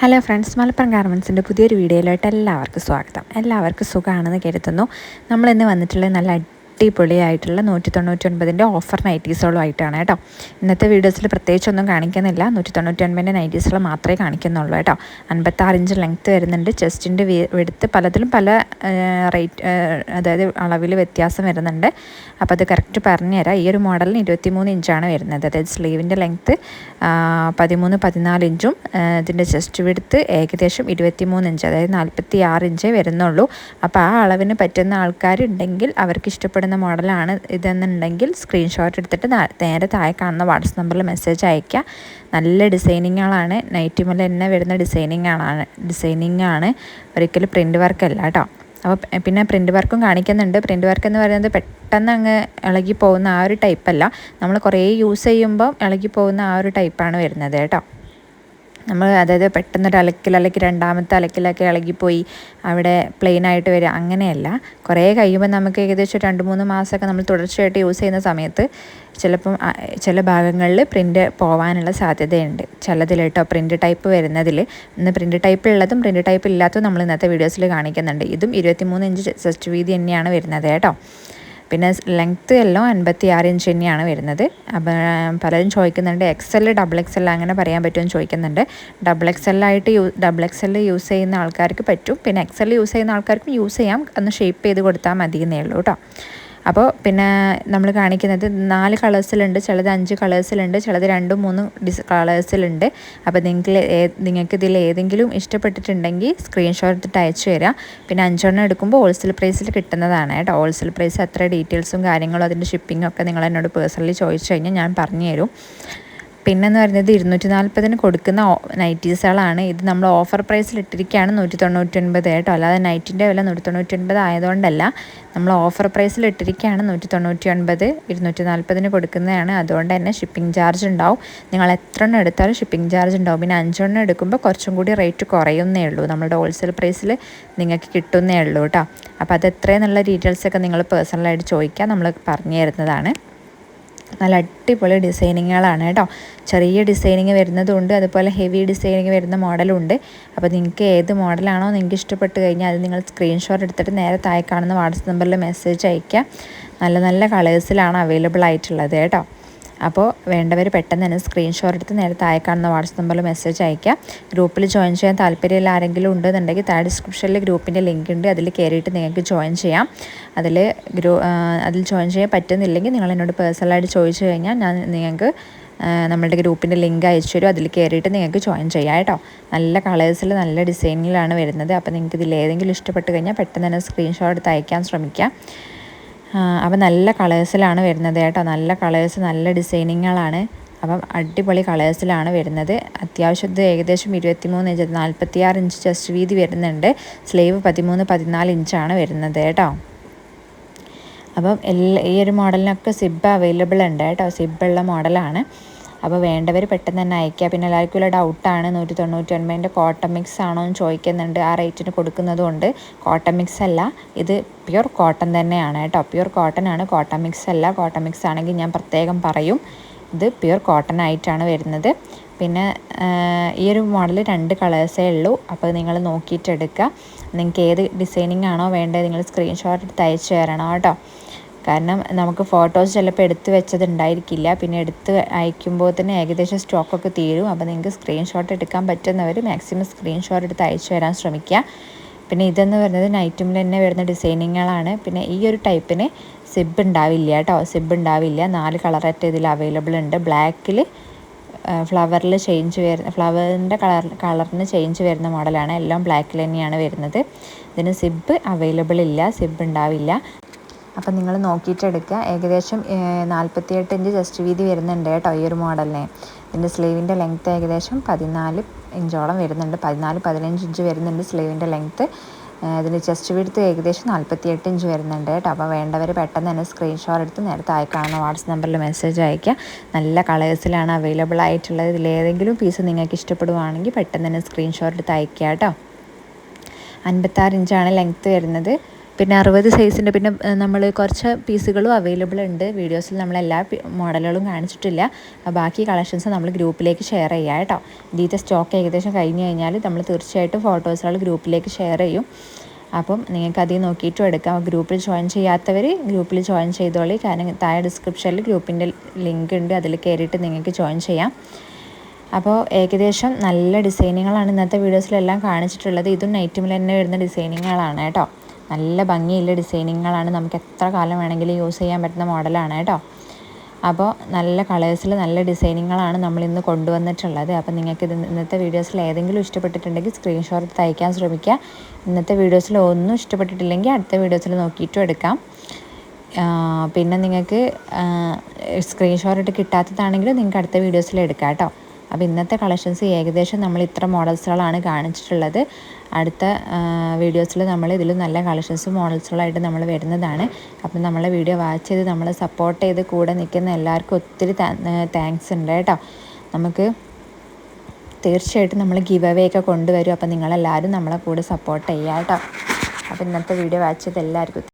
Hello friends Malappuram ഗാർമെൻസിന്റെ പുതിയൊരു വീഡിയോയിലോട്ട് എല്ലാവർക്കും സ്വാഗതം. എല്ലാവർക്കും സുഖമാണെന്ന് കരുതുന്നു. നമ്മളിന്ന് വന്നിട്ടുള്ളത് നല്ല അടിപൊളിയായിട്ടുള്ള നൂറ്റി തൊണ്ണൂറ്റി ഒൻപതിന്റെ ഓഫർ നൈറ്റീസുകളും ആയിട്ടാണ് കേട്ടോ. ഇന്നത്തെ വീഡിയോസിൽ പ്രത്യേകിച്ചൊന്നും കാണിക്കുന്നില്ല. നൂറ്റി തൊണ്ണൂറ്റി ഒൻപതിന്റെ നൈറ്റീസുകൾ മാത്രമേ കാണിക്കുന്നുള്ളൂ കേട്ടോ. അൻപത്താറ് ഇഞ്ച് ലെങ്ത്ത് വരുന്നുണ്ട് ചെസ്റ്റിന്റെ വെടുത്ത് പലതിലും പല റേറ്റ് അതായത് അളവിൽ വ്യത്യാസം വരുന്നുണ്ട്. അപ്പോൾ അത് കറക്റ്റ് പറഞ്ഞുതരാം. ഈ ഒരു മോഡലിന് ഇരുപത്തി മൂന്ന് ഇഞ്ചാണ് വരുന്നത്. അതായത് സ്ലീവിന്റെ ലെങ്ത്ത് പതിമൂന്ന് പതിനാല് ഇഞ്ചും ഇതിന്റെ ചെസ്റ്റ് വിടുത്ത് ഏകദേശം ഇരുപത്തി മൂന്ന് ഇഞ്ച് അതായത് നാൽപ്പത്തി ആറ് ഇഞ്ചേ വരുന്നുള്ളൂ. അപ്പോൾ ആ അളവിന് പറ്റുന്ന ആൾക്കാരുണ്ടെങ്കിൽ അവർക്ക് ഇഷ്ടപ്പെടുന്ന മോഡലാണ് ഇതെന്നുണ്ടെങ്കിൽ സ്ക്രീൻഷോട്ട് എടുത്തിട്ട് നേരെ താഴെ കാണുന്ന വാട്സപ്പ് നമ്പറിൽ മെസ്സേജ് അയയ്ക്കുക. നല്ല ഡിസൈനിങ്ങുകളാണ് നൈറ്റ് മുതൽ തന്നെ വരുന്ന ഡിസൈനിങ്ങാണ് ഡിസൈനിങ്ങാണ് ഒരിക്കലും പ്രിന്റ് വർക്കല്ല കേട്ടോ അപ്പോൾ പിന്നെ പ്രിന്റ് വർക്കും കാണിക്കുന്നുണ്ട്. പ്രിന്റ് വർക്ക് എന്ന് പറയുന്നത് പെട്ടെന്ന് അങ്ങ് ഇളകി പോകുന്ന ആ ഒരു ടൈപ്പല്ല നമ്മൾ കുറേ യൂസ് ചെയ്യുമ്പം ഇളകി പോകുന്ന ആ ഒരു ടൈപ്പാണ് വരുന്നത് കേട്ടോ നമ്മൾ അതായത് പെട്ടെന്നൊരു അലക്കിൽ അല്ലെങ്കിൽ രണ്ടാമത്തെ അലക്കിലൊക്കെ ഇളകിപ്പോയി അവിടെ പ്ലെയിൻ ആയിട്ട് വരിക അങ്ങനെയല്ല. കുറേ കഴിയുമ്പോൾ നമുക്ക് ഏകദേശം രണ്ട് മൂന്ന് മാസമൊക്കെ നമ്മൾ തുടർച്ചയായിട്ട് യൂസ് ചെയ്യുന്ന സമയത്ത് ചിലപ്പം ചില ഭാഗങ്ങളിൽ പ്രിന്റ് പോകാനുള്ള സാധ്യതയുണ്ട്. ചിലതിൽ കേട്ടോ പ്രിന്റ് ടൈപ്പ് വരുന്നതിൽ. ഇന്ന് പ്രിന്റ് ഉള്ളതും പ്രിന്റ് ടൈപ്പ് ഇല്ലാത്തതും നമ്മൾ ഇന്നത്തെ വീഡിയോസിൽ കാണിക്കുന്നുണ്ട്. ഇതും ഇരുപത്തിമൂന്ന് ഇഞ്ച് ചെസ്റ്റ് വീതി തന്നെയാണ് വരുന്നത് കേട്ടോ. പിന്നെ ലെങ്ത്ത് എല്ലാം അൻപത്തി ആറ് ഇഞ്ച് തന്നെയാണ് വരുന്നത്. അപ്പം പലരും ചോദിക്കുന്നുണ്ട് X L double X L അങ്ങനെ പറയാൻ പറ്റുമെന്ന് ചോദിക്കുന്നുണ്ട്. ഡബിൾ എക്സ് എൽ ആയിട്ട് you double X L use ചെയ്യുന്ന ആൾക്കാർക്ക് പറ്റും. പിന്നെ എക്സ് എൽ യൂസ് ചെയ്യുന്ന ആൾക്കാർക്കും യൂസ് ചെയ്യാം. ഒന്ന് ഷേപ്പ് ചെയ്ത് കൊടുത്താൽ മതി എന്നേ ഉള്ളൂ കേട്ടോ. അപ്പോൾ പിന്നെ നമ്മൾ കാണിക്കുന്നത് നാല് കളേഴ്സിലുണ്ട് ചിലത് അഞ്ച് കളേഴ്സിലുണ്ട് ചിലത് രണ്ടും മൂന്നും ഡിസ് കളേഴ്സിലുണ്ട്. അപ്പോൾ നിങ്ങൾക്ക് നിങ്ങൾക്ക് ഇതിൽ ഏതെങ്കിലും ഇഷ്ടപ്പെട്ടിട്ടുണ്ടെങ്കിൽ സ്ക്രീൻഷോട്ട് എടുത്തിട്ട് അയച്ചു തരാം. പിന്നെ അഞ്ചെണ്ണം എടുക്കുമ്പോൾ ഹോൾസെയിൽ പ്രൈസിൽ കിട്ടുന്നതാണ് കേട്ടോ. ഹോൾസെയിൽ പ്രൈസ് എത്ര ഡീറ്റെയിൽസും കാര്യങ്ങളും അതിന്റെ ഷിപ്പിങ്ങും ഒക്കെ നിങ്ങൾ എന്നോട് പേഴ്സണലി ചോദിച്ചു കഴിഞ്ഞാൽ ഞാൻ പറഞ്ഞു തരും പിന്നെന്ന് പറയുന്നത് ഇരുന്നൂറ്റി നാൽപ്പതിന് കൊടുക്കുന്ന നൈറ്റീസുകളാണ്. ഇത് നമ്മൾ ഓഫർ പ്രൈസിൽ ഇട്ടിരിക്കുകയാണ് നൂറ്റി തൊണ്ണൂറ്റി ഒൻപത് കേട്ടോ. അല്ലാതെ നൈറ്റിന്റെ വില നൂറ്റി തൊണ്ണൂറ്റി ഒൻപത് ആയതുകൊണ്ടല്ല. നമ്മൾ ഓഫർ പ്രൈസിൽ ഇട്ടിരിക്കുകയാണ് നൂറ്റി തൊണ്ണൂറ്റി ഒൻപത് ഇരുന്നൂറ്റി നാൽപ്പതിന് കൊടുക്കുന്നതാണ്. അതുകൊണ്ട് തന്നെ ഷിപ്പിംഗ് ചാർജ് ഉണ്ടാവും. നിങ്ങൾ എത്ര എണ്ണം എടുത്താലും ഷിപ്പിംഗ് ചാർജ് ഉണ്ടാവും. പിന്നെ അഞ്ചെണ്ണം എടുക്കുമ്പോൾ കുറച്ചും കൂടി റേറ്റ് കുറയുന്നേ ഉള്ളൂ. നമ്മളുടെ ഹോൾസെയിൽ പ്രൈസിൽ നിങ്ങൾക്ക് കിട്ടുന്നേ ഉള്ളൂ കേട്ടോ. അപ്പോൾ അത് എത്രയെന്നുള്ള ഡീറ്റെയിൽസൊക്കെ നിങ്ങൾ പേഴ്സണലായിട്ട് ചോദിക്കുക. നമ്മൾ പറഞ്ഞു തരുന്നതാണ്. നല്ല അടിപൊളി ഡിസൈനിങ്ങുകളാണ് കേട്ടോ. ചെറിയ ഡിസൈനിങ് വരുന്നതുണ്ട് അതുപോലെ ഹെവി ഡിസൈനിങ് വരുന്ന മോഡലും ഉണ്ട് അപ്പോൾ നിങ്ങൾക്ക് ഏത് മോഡലാണോ നിങ്ങൾക്ക് ഇഷ്ടപ്പെട്ട് കഴിഞ്ഞാൽ അത് നിങ്ങൾ സ്ക്രീൻഷോട്ട് എടുത്തിട്ട് നേരെ താഴെ കാണുന്ന വാട്സപ്പ് നമ്പറിൽ മെസ്സേജ് അയയ്ക്കുക. നല്ല നല്ല കളേഴ്സിലാണ് അവൈലബിൾ ആയിട്ടുള്ളത് കേട്ടോ. അപ്പോൾ വേണ്ടവർ പെട്ടെന്ന് തന്നെ സ്ക്രീൻഷോട്ട് എടുത്ത് നേരെ താഴെ കാണുന്ന വാട്സപ്പ് നമ്പറിൽ മെസ്സേജ് അയക്കാം ഗ്രൂപ്പിൽ ജോയിൻ ചെയ്യാൻ താല്പര്യമുള്ള ആരെങ്കിലും ഉണ്ടെന്നുണ്ടെങ്കിൽ താഴെ ഡിസ്ക്രിപ്ഷനിൽ ഗ്രൂപ്പിന്റെ ലിങ്ക് ഉണ്ട്. അതിൽ കയറിയിട്ട് നിങ്ങൾക്ക് ജോയിൻ ചെയ്യാം. അതിൽ ഗ്രൂ അതിൽ ജോയിൻ ചെയ്യാൻ പറ്റുന്നില്ലെങ്കിൽ നിങ്ങൾ എന്നോട് പേഴ്സണലായിട്ട് ചോദിച്ചു കഴിഞ്ഞാൽ ഞാൻ നിങ്ങൾക്ക് നമ്മളുടെ ഗ്രൂപ്പിന്റെ ലിങ്ക് അയച്ചു തരും. അതിൽ കയറിയിട്ട് നിങ്ങൾക്ക് ജോയിൻ ചെയ്യാം കേട്ടോ. നല്ല കളേഴ്സിൽ നല്ല ഡിസൈനിലാണ് വരുന്നത്. അപ്പോൾ നിങ്ങൾക്ക് ഇതിൽ ഏതെങ്കിലും ഇഷ്ടപ്പെട്ട് കഴിഞ്ഞാൽ പെട്ടെന്ന് തന്നെ സ്ക്രീൻഷോട്ട് എടുത്ത് അയക്കാൻ ശ്രമിക്കാം. അപ്പോൾ നല്ല കളേഴ്സിലാണ് വരുന്നത് കേട്ടോ. നല്ല കളേഴ്സ് നല്ല ഡിസൈനിങ്ങുകളാണ്. അപ്പം അടിപൊളി കളേഴ്സിലാണ് വരുന്നത്. അത്യാവശ്യം ഇത് ഏകദേശം ഇരുപത്തിമൂന്ന് ഇഞ്ച് നാൽപ്പത്തിയാറ് ഇഞ്ച് ചെസ്റ്റ് വീതി വരുന്നുണ്ട്. സ്ലീവ് പതിമൂന്ന് പതിനാല് ഇഞ്ചാണ് വരുന്നത് കേട്ടോ. അപ്പം എല്ലാ ഈ ഒരു മോഡലിനൊക്കെ സിബ് അവൈലബിൾ ഉണ്ട് കേട്ടോ. സിബുള്ള മോഡലാണ്. അപ്പോൾ വേണ്ടവർ പെട്ടെന്ന് തന്നെ അയക്കുക പിന്നെ എല്ലാവർക്കും ഉള്ള ഡൗട്ടാണ് നൂറ്റി തൊണ്ണൂറ്റി ഒൻപതിന്റെ കോട്ടൺ മിക്സ് ആണോ എന്ന് ചോദിക്കുന്നുണ്ട്. ആ റേറ്റിന് കൊടുക്കുന്നതുകൊണ്ട് കോട്ടൺ മിക്സ് അല്ല. ഇത് പ്യുർ കോട്ടൺ തന്നെയാണ് കേട്ടോ. പ്യുർ കോട്ടൺ ആണ്. കോട്ടൺ മിക്സ് അല്ല. കോട്ടൺ മിക്സ് ആണെങ്കിൽ ഞാൻ പ്രത്യേകം പറയും. ഇത് പ്യുർ കോട്ടൺ ആയിട്ടാണ് വരുന്നത്. പിന്നെ ഈ ഒരു മോഡൽ രണ്ട് കളേഴ്സേ ഉള്ളൂ. അപ്പോൾ നിങ്ങൾ നോക്കിയിട്ട് എടുക്കുക. നിങ്ങൾക്ക് ഏത് ഡിസൈനിങ് ആണോ വേണ്ടത് നിങ്ങൾ സ്ക്രീൻഷോട്ട് എടുത്ത് അയച്ചു തരണം കേട്ടോ. കാരണം നമുക്ക് ഫോട്ടോസ് ചിലപ്പോൾ എടുത്ത് വെച്ചത് ഉണ്ടായിരിക്കില്ല. പിന്നെ എടുത്ത് അയക്കുമ്പോൾ തന്നെ ഏകദേശം സ്റ്റോക്കൊക്കെ തീരും. അപ്പോൾ നിങ്ങൾക്ക് സ്ക്രീൻഷോട്ട് എടുക്കാൻ പറ്റുന്നവർ മാക്സിമം സ്ക്രീൻഷോട്ട് എടുത്ത് അയച്ചു തരാൻ ശ്രമിക്കുക. പിന്നെ ഇതെന്ന് പറയുന്നത് നൈറ്റുമിൽ തന്നെ വരുന്ന ഡിസൈനിങ്ങുകളാണ് പിന്നെ ഈ ഒരു ടൈപ്പിന് സിബ് ഉണ്ടാവില്ല കേട്ടോ. സിബ് ഉണ്ടാവില്ല. നാല് കളറായിട്ട് ഇതിൽ അവൈലബിൾ ഉണ്ട്. ബ്ലാക്കിൽ ഫ്ലവറിൽ ചേഞ്ച് വരുന്ന ഫ്ലവറിന്റെ കളർ കളറിന് ചേഞ്ച് വരുന്ന മോഡലാണ് എല്ലാം ബ്ലാക്കിൽ തന്നെയാണ് വരുന്നത്. ഇതിന് സിബ് അവൈലബിൾ ഇല്ല. സിബ് ഉണ്ടാവില്ല. അപ്പം നിങ്ങൾ നോക്കിയിട്ട് എടുക്കുക. ഏകദേശം നാൽപ്പത്തിയെട്ട് ഇഞ്ച് ചെസ്റ്റ് വീതി വരുന്നുണ്ട് കേട്ടോ ഈ ഒരു മോഡലിനെ. ഇതിന്റെ സ്ലീവിന്റെ ലെങ്ത്ത് ഏകദേശം പതിനാല് ഇഞ്ചോളം വരുന്നുണ്ട്. പതിനാല് പതിനഞ്ച് ഇഞ്ച് വരുന്നുണ്ട് സ്ലീവിന്റെ ലെങ്ത്ത്. ഇതിന്റെ ചെസ്റ്റ് വിടുത്ത് ഏകദേശം നാൽപ്പത്തിയെട്ട് ഇഞ്ച് വരുന്നുണ്ട് കേട്ടോ. അപ്പോൾ വേണ്ടവർ പെട്ടെന്ന് തന്നെ സ്ക്രീൻഷോട്ട് എടുത്ത് നേരത്തെ അയക്കാവുന്ന വാട്സപ്പ് നമ്പറിൽ മെസ്സേജ് അയക്കുക നല്ല കളേഴ്സിലാണ് അവൈലബിൾ ആയിട്ടുള്ളത്. ഇതിലേതെങ്കിലും പീസ് നിങ്ങൾക്ക് ഇഷ്ടപ്പെടുവാണെങ്കിൽ പെട്ടെന്ന് തന്നെ സ്ക്രീൻഷോട്ട് എടുത്ത് അയക്കുക കേട്ടോ. അൻപത്താറ് ഇഞ്ചാണ് ലെങ്ത്ത് വരുന്നത്. പിന്നെ അറുപത് സൈസിന്റെ പിന്നെ നമ്മൾ കുറച്ച് പീസുകളും അവൈലബിൾ ഉണ്ട്. വീഡിയോസിൽ നമ്മൾ എല്ലാ മോഡലുകളും കാണിച്ചിട്ടില്ല. ബാക്കി കളക്ഷൻസ് നമ്മൾ ഗ്രൂപ്പിലേക്ക് ഷെയർ ചെയ്യാം കേട്ടോ. ഇതിന്റെ സ്റ്റോക്ക് ഏകദേശം കഴിഞ്ഞ് കഴിഞ്ഞാൽ നമ്മൾ തീർച്ചയായിട്ടും ഫോട്ടോസുകൾ ഗ്രൂപ്പിലേക്ക് ഷെയർ ചെയ്യും. അപ്പം നിങ്ങൾക്ക് അതിൽ നോക്കിയിട്ടും എടുക്കാം. ഗ്രൂപ്പിൽ ജോയിൻ ചെയ്യാത്തവർ ഗ്രൂപ്പിൽ ജോയിൻ ചെയ്തോളി. കാരണം താഴെ ഡിസ്ക്രിപ്ഷനിൽ ഗ്രൂപ്പിന്റെ ലിങ്ക് ഉണ്ട്. അതിൽ കയറിയിട്ട് നിങ്ങൾക്ക് ജോയിൻ ചെയ്യാം. അപ്പോൾ ഏകദേശം നല്ല ഡിസൈനുകളാണ് ഇന്നത്തെ വീഡിയോസിലെല്ലാം കാണിച്ചിട്ടുള്ളത്. ഇതും നൈറ്റുമിൽ തന്നെ വരുന്ന ഡിസൈനിങ്ങുകളാണ് കേട്ടോ. നല്ല ഭംഗിയുള്ള ഡിസൈനിങ്ങുകളാണ് നമുക്ക് എത്ര കാലം വേണമെങ്കിലും യൂസ് ചെയ്യാൻ പറ്റുന്ന മോഡലാണ് കേട്ടോ. അപ്പോൾ നല്ല കളേഴ്സിൽ നല്ല ഡിസൈനിങ്ങുകളാണ് നമ്മൾ ഇന്ന് കൊണ്ടുവന്നിട്ടുള്ളത്. അപ്പോൾ നിങ്ങൾക്ക് ഇത് ഇന്നത്തെ വീഡിയോസിൽ ഏതെങ്കിലും ഇഷ്ടപ്പെട്ടിട്ടുണ്ടെങ്കിൽ സ്ക്രീൻഷോട്ട് തയ്ക്കാൻ ശ്രമിക്കുക. ഇന്നത്തെ വീഡിയോസിൽ ഒന്നും ഇഷ്ടപ്പെട്ടിട്ടില്ലെങ്കിൽ അടുത്ത വീഡിയോസിൽ നോക്കിയിട്ടും എടുക്കാം. പിന്നെ നിങ്ങൾക്ക് സ്ക്രീൻഷോട്ട് കിട്ടാത്തതാണെങ്കിൽ നിങ്ങൾക്ക് അടുത്ത വീഡിയോസിൽ എടുക്കാം കേട്ടോ. അപ്പോൾ ഇന്നത്തെ കളക്ഷൻസ് ഏകദേശം നമ്മൾ ഇത്ര മോഡൽസുകളാണ് കാണിച്ചിട്ടുള്ളത്. അടുത്ത വീഡിയോസിൽ നമ്മൾ ഇതിൽ നല്ല കളക്ഷൻസും മോഡൽസുകളായിട്ട് നമ്മൾ വരുന്നതാണ്. അപ്പം നമ്മളെ വീഡിയോ വാച്ച് ചെയ്ത് നമ്മളെ സപ്പോർട്ട് ചെയ്ത് കൂടെ നിൽക്കുന്ന എല്ലാവർക്കും ഒത്തിരി താങ്ക്സ് ഉണ്ട് കേട്ടോ. നമുക്ക് തീർച്ചയായിട്ടും നമ്മൾ ഗിവ് അവേ ഒക്കെ കൊണ്ടുവരും. അപ്പം നിങ്ങളെല്ലാവരും നമ്മളെ കൂടെ സപ്പോർട്ട് ചെയ്യാം കേട്ടോ. അപ്പോൾ ഇന്നത്തെ വീഡിയോ വാച്ച് ചെയ്ത് എല്ലാവർക്കും